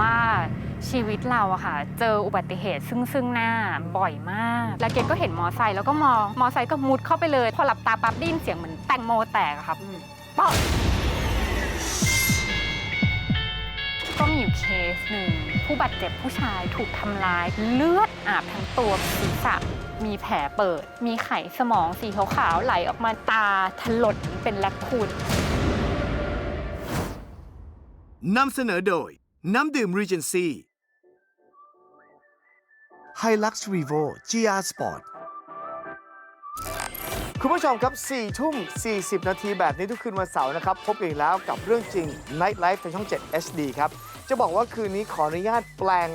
ว่าชีวิตเราอะค่ะ เจออุบัติเหตุซึ่งซึ่งหน้าบ่อยมาก แล้วเกดก็เห็นมอไซค์แล้วก็มองมอไซค์ก็มุดเข้าไปเลย พอหลับตาปั๊บได้ยินเสียงเหมือนแตงโมแตกอะครับเปาะก็มีอยู่เคสหนึ่งผู้บาดเจ็บผู้ชายถูกทำร้ายเลือดอาบทั้งตัวศีรษะมีแผลเปิด มีไขสมองสีขาวๆไหลออกมาตาถลนเป็นแลคคูดนำเสนอโดย น้ำดื่ม Regency Hilux Revo GR Sport คุณผู้ชมครับ4ทุ่ม 40 นาทีแบบนี้ทุกคืนวันเสาร์นะครับ พบกันอีกแล้วกับเรื่องจริง Night Life ทางช่อง 7 HD ครับ จะบอกว่าคืนนี้ขออนุญาตแปลง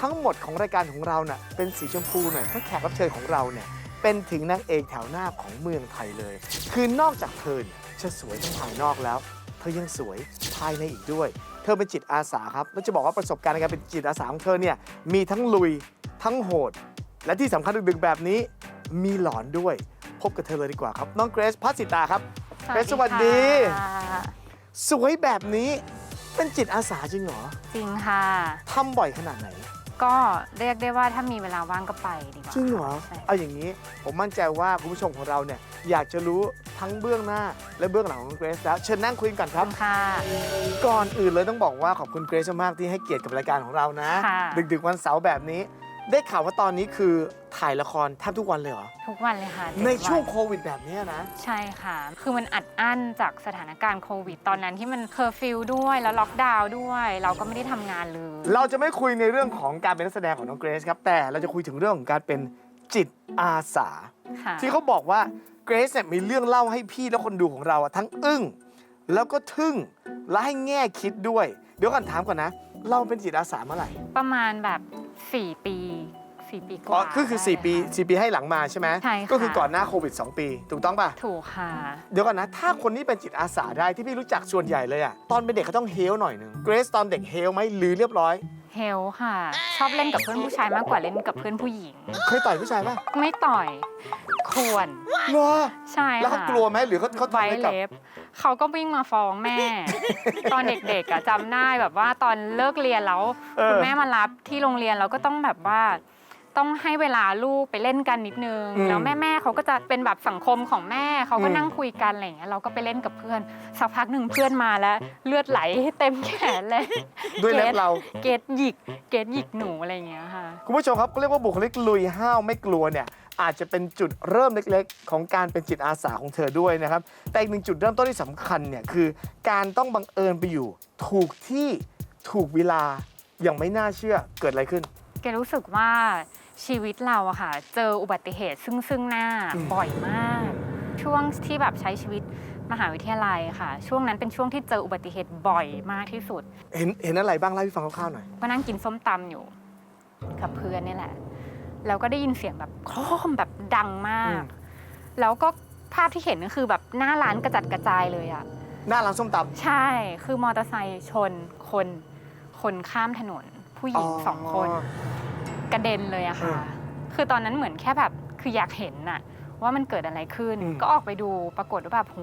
ทั้งหมดของรายการของเราเน่ะเป็นสีชมพูหน่อยเพราะแขกรับเชิญของเราเนี่ยเป็นถึงนางเอกแถวหน้าของเมืองไทยเลย คือนอกจากเธอเนี่ยจะสวยทั้งภายนอกแล้ว เธอยังสวยภายในอีกด้วย เธอเป็นจิตอาสาครับแล้วจะบอกว่าประสบการณ์ในการเป็นจิตอาสาของเธอเนี่ยมีทั้งลุยทั้งโหด และที่สำคัญดึกๆแบบนี้มีหลอนด้วย พบกับเธอเลยดีกว่าครับ น้องเกรซพัสสิตาครับเกรซสวัสดี ค่ะสวยแบบนี้เป็นจิตอาสาจริงเหรอจริงค่ะ ทำบ่อยขนาดไหน ก็เรียกได้ว่าถ้ามีเวลาว่างก็ไปดีกว่าจริงเหรอ ใช่เอาอย่างนี้ผมมั่นใจว่าคุณผู้ชมของเราเนี่ยอยากจะรู้ทั้งเบื้องหน้าและเบื้องหลังของเกรซแล้วเชิญนั่งคุยกันก่อนคขรัอบบ คุณค่ะ ก่อนอื่นเลยต้องบอกว่าขอบคุณเกรซมากที่ให้เกียรติกับรายการของเรานะ ค่ะ ดึกๆวันเสาร์แบบนี้ ได้ข่าวว่าตอนนี้คือถ่ายละครแทบทุกวันเลยเหรอ ทุกวันเลยค่ะเจ็ดในช่วงน โควิดแบบเนี้ยนะ ใช่ค่ะ คือมันอัดอั้นจากสถานการณ์โควิด ตอนนั้นที่มันเคอร์ฟิวด้วยแล้วล็อกดาวน์ด้วย เราก็ไม่ได้ทำงานเลย เราจะไม่คุยในเรื่องของการเป็นนักแสดงของน้องเกรซครับ แต่เราจะคุยถึงเรื่องของการเป็นจิตอาสา ค่ะ ที่เขาบอกว่าเกรซเนี่ยมีเรื่องเล่าให้พี่และคนดูของเราอะทั้งอึ้ง แล้วก็ทึ่งและให้แง่คิดด้วย เดี๋ยวก่อนถามก่อนนะ เราเป็นจิตอาสาเมื่อไหร่ประมาณแบบ 4 ปี 4 ปีกอ๋อว่าก็คือ 4 ปี ได้ค่ะ4ปีให้หลังมาใช่ไหมใช่ค่ะ ก็คือก่อนหน้าโควิด 2 ปี ถูกต้องป่ะ ถูกค่ะ เดี๋ยวก่อนนะ ถ้าคนที่เป็นจิตอาสาได้ที่พี่รู้จักส่วนใหญ่เลยอะตอนเป็นเด็กเขาต้องเฮลหน่อยหนึ่งเกรซตอนเด็กเฮลไหมหรือเรียบร้อย เฮลค่ะ ชอบเล่นกับเพื่อนผู้ชายมากกว่าเล่นกับเพื่อนผู้หญิง เคยต่อยผู้ชายป่ะไม่ต่อย ควร เหรอใช่แล้วเขาค่ะกลัวไหมหรือเขาเขาไว้ทำอะไรกับเล็บ เขาก็วิ่งมาฟ้องแม่ ตอนเด็กๆอะจำได้แบบว่าตอนเลิกเรียนแล้วเออคุณแม่มารับที่โรงเรียนเราก็ต้องแบบว่าต้องให้เวลาลูกไปเล่นกันนิดนึง อืมแล้วแม่แม่ๆเขาก็จะเป็นแบบสังคมของแม่เขาก็อืม นั่งคุยกันอะไรอย่างเงี้ยเราก็ไปเล่นกับเพื่อนสักพักหนึ่งเพื่อนมาแล้ว เลือดไหลเต็มแขนเลย ด้วยเล็บเรา เกตหยิกเกตหยิกหนูอะไรอย่างเงี้ยค่ะ คุณผู้ชมครับก็เรียกว่าบุคลิกลุยห้าวไม่กลัวเนี่ย อาจจะเป็นจุดเริ่มเล็กๆ ของการเป็นจิตอาสาของเธอด้วยนะครับ แต่อีกหนึ่งจุดเริ่มต้นที่สำคัญเนี่ยคือ การต้องบังเอิญไปอยู่ ถูกที่ถูกเวลาอย่างไม่น่าเชื่อเกิดอะไรขึ้น แกรู้สึกว่าชีวิตเราอะค่ะ เจออุบัติเหตุซึ่งซึ่งหน้าอืมบ่อยมาก ช่วงที่แบบใช้ชีวิตมหาวิทยาลัยค่ะ ช่วงนั้นเป็นช่วงที่เจออุบัติเหตุบ่อยมากที่สุด เห็นเห็นอะไรบ้างเล่าให้ฟังคร่าวๆหน่อยก็นั่งกินส้มตำอยู่กับเพื่อนนี่แหละ แล้วก็ได้ยินเสียงแบบโครมแบบดังมากอืมแล้วก็ภาพที่เห็นก็คือแบบหน้าร้านกระจัดกระจายเลยอะหน้าร้านส้มตใช่ คือมอเตอร์ไซค์ชนคน คนข้ามถนน ผู้หำญิงสองคน กระเด็นเลยอะค่ะ อืมคือตอนนั้นเหมือนแค่แบบคืออยากเห็นน่ะ ว่ามันเกิดอะไรขึ้น อืม ก็ออกไปดูปรากฏว่าแบบโห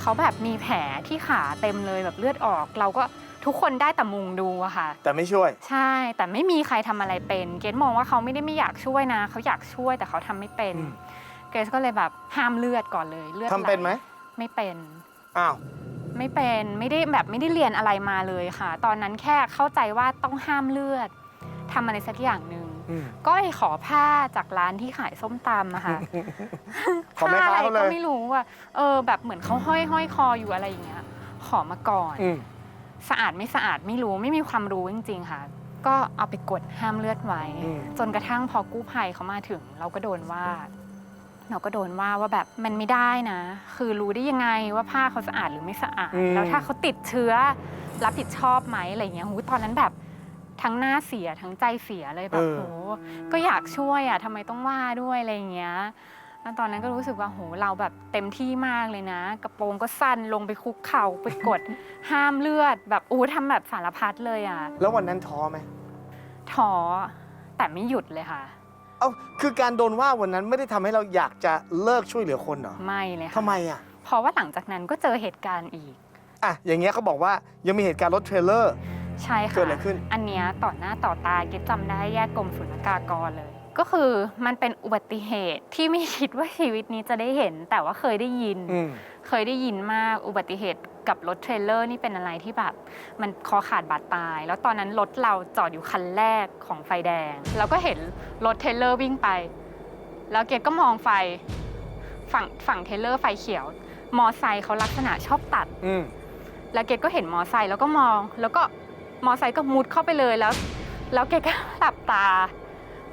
เขาแบบมีแผลที่ขาเต็มเลยแบบเลือดออก เราก็ ทุกคนได้แต่มุงดูอะค่ะ แต่ไม่ช่วย ใช่ แต่ไม่มีใครทำอะไรเป็น เกรซมองว่าเขาไม่ได้ไม่อยากช่วยนะ เขาอยากช่วยแต่เขาทำไม่เป็นอืมเกรซก็เลยแบบห้ามเลือดก่อนเลย เลือดทำเป็นไหม ไม่เป็น อ้าว ไม่เป็น ไม่ได้แบบไม่ได้เรียนอะไรมาเลยค่ะ ตอนนั้นแค่เข้าใจว่าต้องห้ามเลือดทำอะไรสักอย่างหนึ่งอืมก็ไปขอผ้าจากร้านที่ขายส้มตำอะค่ะขอแม่ผ้าค้าอะไรเขาเลก็ยไม่รู้อะเออ แบบเหมือนเขาห้อยห้อยคออยู่อะไรอย่างเงี้ย ขอมาก่อนอืม สะอาดไม่สะอาดไม่รู้ไม่มีความรู้จริง ๆ ค่ะ ก็เอาไปกดห้ามเลือดไว้ อืม จนกระทั่งพอกู้ภัยเขามาถึง เราก็โดนว่า เราก็โดนว่าว่าแบบมันไม่ได้นะ คือรู้ได้ยังไงว่าผ้าเขาสะอาดหรือไม่สะอาด อืม แล้วถ้าเขาติดเชื้อ รับผิดชอบไหมอะไรอย่างเงี้ยหูตอนนั้นแบบทั้งหน้าเสียทั้งใจเสียเลยแบบเออ โหก็อยากช่วยอะทำไมต้องว่าด้วยอะไรอย่างเงี้ย แล้วตอนนั้นก็รู้สึกว่าโหเราแบบเต็มที่มากเลยนะ กระโปรงก็สั้นลงไปคุกเข่าไปกด ห้ามเลือดแบบอู้ทำแบบสารพัดเลยอะแล้ววันนั้นท้อไหมท้อแต่ไม่หยุดเลยค่ะ เอ้าคือการโดนว่าวันนั้นไม่ได้ทำให้เราอยากจะเลิกช่วยเหลือคนเหรอไม่เลยค่ะทำไมอะเพราะว่าหลังจากนั้นก็เจอเหตุการณ์อีก อะอย่างเงี้ยเขาบอกว่ายังมีเหตุการณ์รถเทรลเลอร์ ใช่ค่ะเกิดอะไรขึ้น อันเนี้ยต่อหน้าต่อตาเก็บจำได้แยกกรมศุลกากรเลย ก็คือมันเป็นอุบัติเหตุที่ไม่คิดว่าชีวิตนี้จะได้เห็น แต่ว่าเคยได้ยิน อืม เคยได้ยินมากอุบัติเหตุกับรถเทรลเลอร์นี่เป็นอะไรที่แบบ มันคอขาดบาดตาย แล้วตอนนั้นรถเราจอดอยู่คันแรกของไฟแดง แล้วก็เห็นรถเทรลเลอร์วิ่งไป แล้วเกดก็มองไฟฝั่งฝั่งเทรลเลอร์ไฟเขียว มอไซค์เขาลักษณะชอบตัด อืม แล้วเกดก็เห็นมอไซค์แล้วก็มอง แล้วก็มอไซค์ก็มุดเข้าไปเลยแล้ว แล้วเกดก็ หลับตา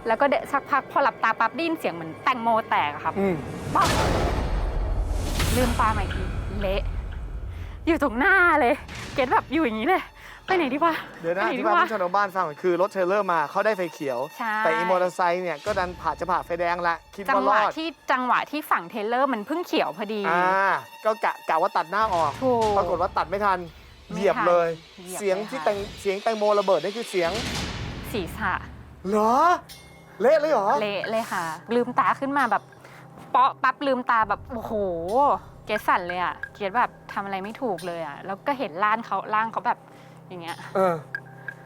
แล้วก็เดะสักพักพอหลับตาปั๊บได้ยินเสียงเหมือนแตงโมแตกอะครับอืมปั๊บลืมตาใหม่ทีเละ อยู่ตรงหน้าเลย เกดแบบอยู่อย่างนี้เลย ไปไหนดีวะเดี๋ยวนะไปไหนที่ดีบ้านวะ ผู้ชมทางบ้านฟังก่อนคือรถเทรลเลอร์มาเขาได้ไฟเขียว ใช่ แต่อีมอเตอร์ไซค์เนี่ยก็ดันผ่าจะผ่าไฟแดงละคิดจังว่าหรวะอดที่จังหวะที่ฝั่งเทรลเลอร์มันเพิ่งเขียวพอดีอ่าก็กะกะว่าตัดหน้าออก ถูก ปรากฏว่าตัดไม่ทันไม่เหยียบทันเลย เหยียบเสียงเลยที่ค่ะแตงเสียงแตงโมระเบิดนี่คือเสียงศีรษะเหรอ เละเลยเหรอ เละเลยค่ะ ลืมตาขึ้นมาแบบ เปาะปั๊บลืมตาแบบโอ้โห เกดสั่นเลยอะเกดแบบทำอะไรไม่ถูกเลยอะแล้วก็เห็นร่างเขาร่างเขาแบบอย่างเงี้ย เออ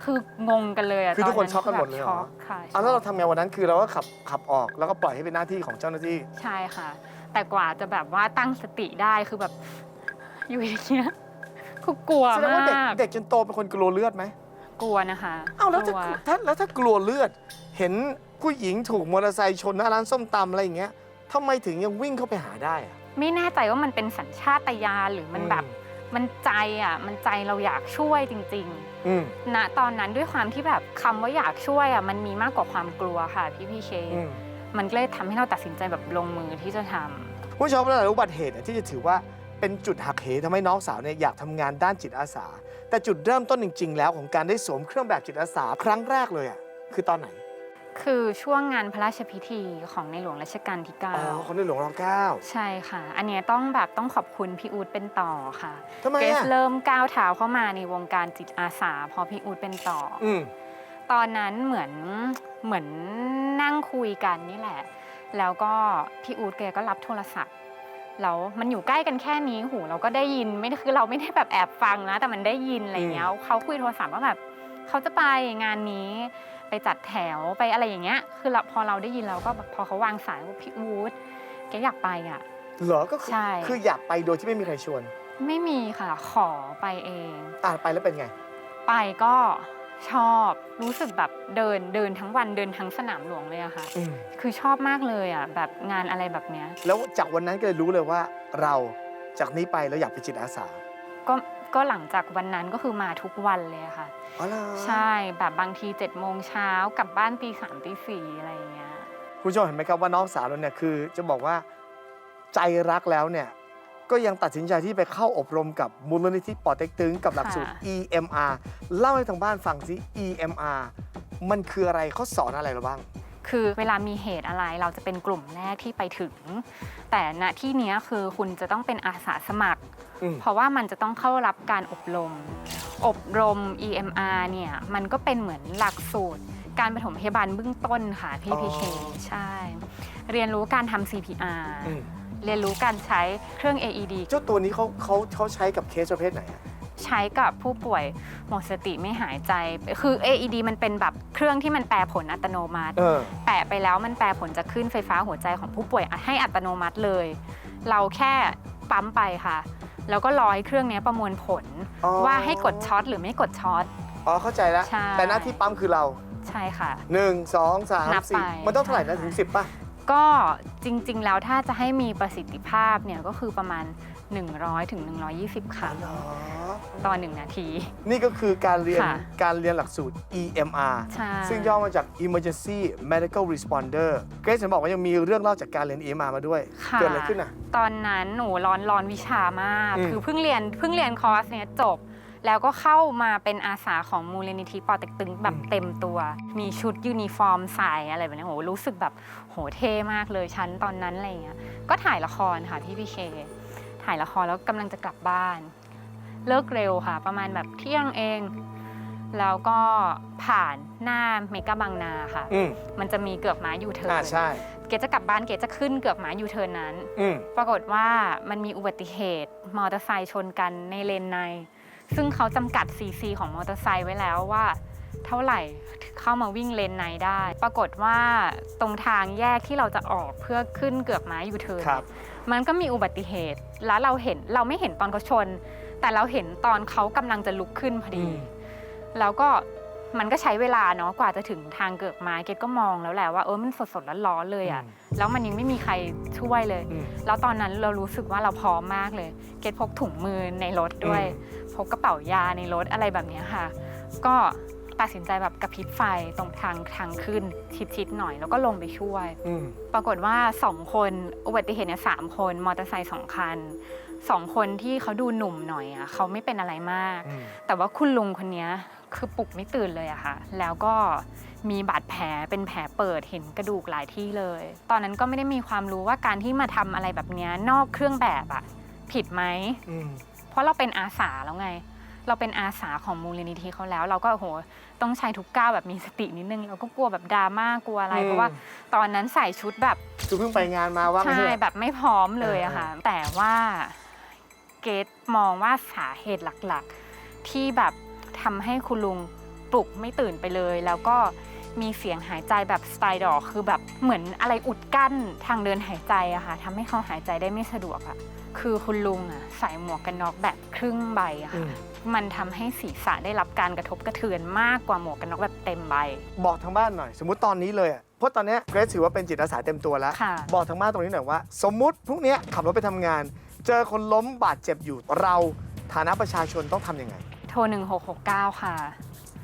คืองงกันเลยอะคือทุกคนตช็อกกันหมดเลยเหรอ ช็อกค่ะเอาแล้วเราทำไงวันนั้นคือเราก็ขับขับออกแล้วก็ปล่อยให้เป็นหน้าที่ของเจ้าหน้าที่ ใช่ค่ะ แต่กว่าจะแบบว่าตั้งสติได้คือแบบ อยู่อย่างเงี้ยคือกลัวแสดงมาว่าเด็กกเด็กจนโตเป็นคนกลัวเลือดไหม กลัวนะคะอ้าวแล้วถ้ากลัวถ้าแล้วถ้ากลัวเลือด เห็นผู้หญิงถูกมอเตอร์ไซค์ชนหน้าร้านส้มตำอะไรอย่างเงี้ยทำไมถึงยังวิ่งเข้าไปหาได้อะ ไม่แน่ใจว่ามันเป็นสัญชาตญาณหรือมันแบบ อืมันใจอะ มันใจเราอยากช่วยจริงๆอืมณตอนนั้นด้วยความที่แบบคำว่าอยากช่วยอะมันมีมากกว่าความกลัวค่ะพี่พีเค อืม มันก็เลยทำให้เราตัดสินใจแบบลงมือที่จะทำ ผู้ชมหลายๆอุบัติเหตุเนี่ยที่จะถือว่า เป็นจุดหักเหทำให้น้องสาวเนี่ยอยากทำงานด้านจิตอาสา แต่จุดเริ่มต้นจริง ๆ แล้วของการได้สวมเครื่องแบบจิตอาสาครั้งแรกเลยอะคือตอนไหน คือช่วงงานพระราชพิธีของในหลวงรัชกาลที่อ๋อคนในหลวงรอเก้า9ใช่ค่ะ อันเนี้ยต้องแบบต้องขอบคุณพี่อู๊ดเป็นต่อค่ะทำไมเกสอะเริ่มก้าวเท้าเข้ามาในวงการจิตอาสาเพอพี่อู๊ดเป็นต่อออืมตอนนั้นเหมือนเหมือนนั่งคุยกันนี่แหละ แล้วก็พี่อู๊ดแกก็รับโทรศัพท์ แล้วมันอยู่ใกล้กันแค่นี้หูเราก็ได้ยินไม่ได้คือเราไม่ได้แบบแอบฟังนะ แต่มันได้ยินอะไรเงี้ยเขาคุยโทรศัพท์ว่าแบบเขาจะไปงานนี้ ไปจัดแถวไปอะไรอย่างเงี้ย คือเราพอเราได้ยินเราก็แบบพอเขาวางสายว่าพี่อู๊ดแกอยากไปอะเหรอก็คือใช่คืออยากไปโดยที่ไม่มีใครชวน ไม่มีค่ะ ขอไปเอง อ่าไปแล้วเป็นไง ไปก็ ชอบรู้สึกแบบเดินเดินทั้งวันเดินทั้งสนามหลวงเลยอะค่ะ อืมคือชอบมากเลยอะแบบงานอะไรแบบเนี้ย แล้วจากวันนั้นก็เลยรู้เลยว่าเราจากนี้ไปเราอยากเป็นจิตอาสาก็ก็หลังจากวันนั้นก็คือมาทุกวันเลยอะค่ะ อ๋อเหรอใช่แบบบางที7จ็ดโมงเช้ากลับบ้านตีสามตีสี่อะไรอย่างเงี้ย คุณผู้ชมเห็นไหมครับว่าน้องสาวเราเนี่ยคือจะบอกว่าใจรักแล้วเนี่ย ก็ยังตัดสินใจที่ไปเข้าอบรมกับมูลนิธิปอเต็กตึงกับหลักสูตร EMR เล่าให้ทางบ้านฟังสิ EMR มันคืออะไรเขาสอนอะไรเราบ้าง คือเวลามีเหตุอะไรเราจะเป็นกลุ่มแรกที่ไปถึง แต่ณที่เนี้ยคือคุณจะต้องเป็นอาสาสมัคร อืม เพราะว่ามันจะต้องเข้ารับการอบรม อบรม EMR เนี่ยมันก็เป็นเหมือนหลักสูตร การปฐมพยาบาลเบื้องต้นค่ะพี่พีเคใช่ เรียนรู้การทำ CPR อืม เรียนรู้การใช้เครื่อง AED เจ้าตัวนี้เขาเขาเขาใช้กับเคสประเภทไหนอะ ใช้กับผู้ป่วยหมดสติไม่หายใจ คือ AED มันเป็นแบบเครื่องที่มันแปลผลอัตโนมัติ เออ แปะไปแล้วมันแปลผลจะขึ้นไฟฟ้าหัวใจของผู้ป่วยให้อัตโนมัติเลย เราแค่ปั๊มไปค่ะ แล้วก็รอให้เครื่องเนี้ยประมวลผลอ๋อ ว่าให้กดช็อตหรือไม่กดช็อต อ๋อเข้าใจแล้ว ใช่ แต่หน้าที่ปั๊มคือเราใช่ค่ะ1 2 3นับไป4มันต้องเท่าไหร่นะใช่ ถึง10ป่ะ ก็จริงๆ แล้วถ้าจะให้มีประสิทธิภาพเนี่ยก็คือประมาณ 100ถึง120 ครั้งเหรอต่อ 1 นาที นี่ก็คือการเรียนค่ะการเรียนหลักสูตร EMR ใช่ ซึ่งย่อมาจาก Emergency Medical Responder เกรซเห็นบอกว่ายังมีเรื่องเล่าจากการเรียน EMR มาด้วย ค่ะเกิดอะไรขึ้นอะ ตอนนั้นหนูร้อนร้อนวิชามาก อืม คือเพิ่งเรียนเพิ่งเรียนคอร์สเนี้ยจบ แล้วก็เข้ามาเป็นอาสาของมูลนิธิปอเต็กตึงแบบเต็มตัว มีชุดยูนิฟอร์มใส่อะไรแบบนี้โหรู้สึกแบบโหเท่มากเลยชั้นตอนนั้นอะไรอย่างเงี้ยก็ถ่ายละครค่ะที่พีเคถ่ายละครแล้วกำลังจะกลับบ้าน เลิกเร็วค่ะ ประมาณแบบเที่ยงเอง แล้วก็ผ่านหน้าเมกะบางนาค่ะอืมมันจะมีเกือกม้ายูเทิร์อ่านใช่เกดจะกลับบ้านเกดจะขึ้นเกือกม้ายูเทิร์นนั้นอืมปรากฏว่ามันมีอุบัติเหตุมอเตอร์ไซค์ชนกันในเลนใน ซึ่งเขาจำกัดซีซีของมอเตอร์ไซค์ไว้แล้วว่า เท่าไหร่เข้ามาวิ่งเลนในได้ ปรากฏว่าตรงทางแยกที่เราจะออกเพื่อขึ้นเกือกม้ายูเทิร์นครับมันก็มีอุบัติเหตุ แล้วเราเห็นเราไม่เห็นตอนเขาชน แต่เราเห็นตอนเขากำลังจะลุกขึ้นพอดีอืมแล้วก็ มันก็ใช้เวลาเนาะกว่าจะถึงทางเกือกม้าเกดก็มองแล้วแหละว่าเออมันสดๆร้อนๆเลยอะ่ะแล้วมันยังไม่มีใครช่วยเลย อืม แล้วตอนนั้นเรารู้สึกว่าเราพร้อมมากเลย เกดพกถุงมือในรถด้วยอืมพกกระเป๋ายาในรถอะไรแบบเนี้ยค่ะ ก็ตัดสินใจแบบกระพริบไฟตรงทางทางขึ้นชิดๆหน่อย แล้วก็ลงไปช่วย อืม ปรากฏว่าสองคนอุบัติเหตุเนี่ยสามคนมอเตอร์ไซค์สองคันสองคนที่เขาดูหนุ่มหน่อยอะเขาไม่เป็นอะไรมาก อืม แต่ว่าคุณลุงคนเนี้ย คือปลุกไม่ตื่นเลยอะค่ะ แล้วก็มีบาดแผลเป็นแผลเปิดเห็นกระดูกหลายที่เลย ตอนนั้นก็ไม่ได้มีความรู้ว่าการที่มาทำอะไรแบบเนี้ยนอกเครื่องแบบอะผิดไหมอืมเพราะเราเป็นอาสาแล้วไง เราเป็นอาสาของมูลนิธิเขาแล้ว เราก็โหต้องใช้ทุกก้าวแบบมีสตินิดนึง เราก็กลัวแบบดราม่ากลัวอะไรอืมเพราะว่า ตอนนั้นใส่ชุดแบบคือเพิ่งไปงานมาว่างั้นใช่เถอะแบบไม่พร้อมเลยอะค่ะ แต่ว่าเกตมองว่าสาเหตุหลัก ๆ ที่แบบ ทำให้คุณลุงปลุกไม่ตื่นไปเลย แล้วก็มีเสียงหายใจแบบสไตล์ดอกคือแบบเหมือนอะไรอุดกั้นทางเดินหายใจอะค่ะทำให้เขาหายใจได้ไม่สะดวกอะคือคุณลุงอะใส่หมวกกันน็อกแบบครึ่งใบอะอืค่ะมมันทำให้ศีรษะได้รับการกระทบกระเทือนมากกว่าหมวกกันน็อกแบบเต็มใบ บอกทางบ้านหน่อย สมมุติตอนนี้เลยอะเพราะตอนเนี้ยเกรซถือว่าเป็นจิตอาสาเต็มตัวแล้ว ค่ะ บอกทางบ้านตรงนี้หน่อยว่า สมมุติพรุ่งเนี้ยขับรถไปทำงาน เจอคนล้มบาดเจ็บอยู่เราฐานะประชาชนต้องทำยังไง โทร 1669 ค่ะ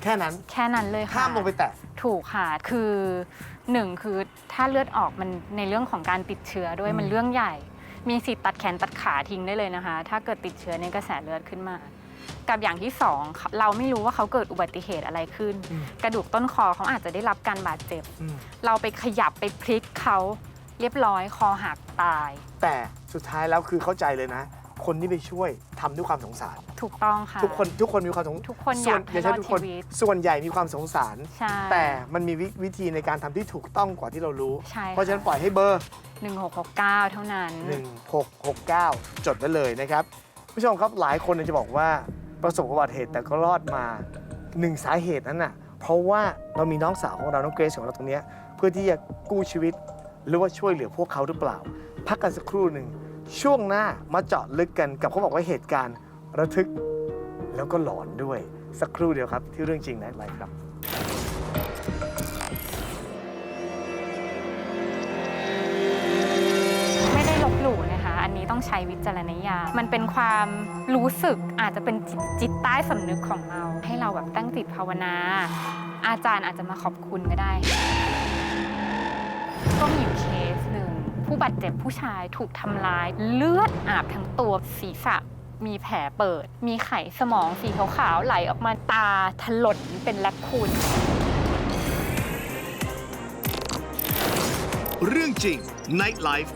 แค่นั้น แค่นั้นเลยค่ะ ห้ามลงไปแตะ ถูกค่ะ คือหนึ่งคือถ้าเลือดออกมันในเรื่องของการติดเชื้อด้วยอืม มันเรื่องใหญ่ มีสิทธิ์ตัดแขนตัดขาทิ้งได้เลยนะคะ ถ้าเกิดติดเชื้อในกระแสเลือดขึ้นมา กับอย่างที่สองเราไม่รู้ว่าเขาเกิดอุบัติเหตุอะไรขึ้นกระดูกต้นคอเขาอาจจะได้รับการบาดเจ็บ อืมเราไปขยับไปพลิกเขาเรียบร้อยคอหักตาย แต่สุดท้ายแล้วคือเข้าใจเลยนะ คนที่ไปช่วยทำด้วยความสงสาร ถูกต้องค่ะ ทุกคนทุกคนมีความสงทุกคนส่อวนยากอให้ย่ารใช้อดทุกชีคนวิต ส่วนใหญ่มีความสงสาร ใช่แต่มันมีวิวิธีในการทำที่ถูกต้องกว่าที่เรารู้ ใช่เพราะฉะนั้นปล่อยให้เบอร์ หนึ่งหกหกเก้าเท่านั้น 1669 จดไว้เลยนะครับผู้ชมครับหลายคนเนี่ยจะบอกว่าประสบอุบัติเหตุแต่ก็รอดมาหนึ่งสาเหตุนั้นน่ะเพราะว่าเรามีน้องสาวของเราน้องเกรซของเราตรงเนี้ยเพื่อที่จะกู้ชีวิต หรือว่าช่วยเหลือพวกเขาหรือเปล่า พักกันสักครู่หนึ่ง ช่วงหน้ามาเจาะลึกกันกับเขาบอกว่าเหตุการณ์ ระทึกแล้วก็หลอนด้วย สักครู่เดียวครับที่เรื่องจริงนะไลฟ์ครับไม่ได้ลบหลู่นะคะ อันนี้ต้องใช้วิจารณญาณมันเป็นความรู้สึกอาจจะเป็นจิตจิตใต้สำนึกของเรา ให้เราแบบตั้งจิตภาวนา อาจารย์อาจจะมาขอบคุณก็ได้ ก็มีอยู่เคสหนึ่ง ผู้บาดเจ็บผู้ชายถูกทำร้าย เลือดอาบทั้งตัวศีรษะมีแผลเปิด มีไขสมองสีขาวๆไหลออกมาตาถลนเป็นแลคคูนเรื่องจริง Night Life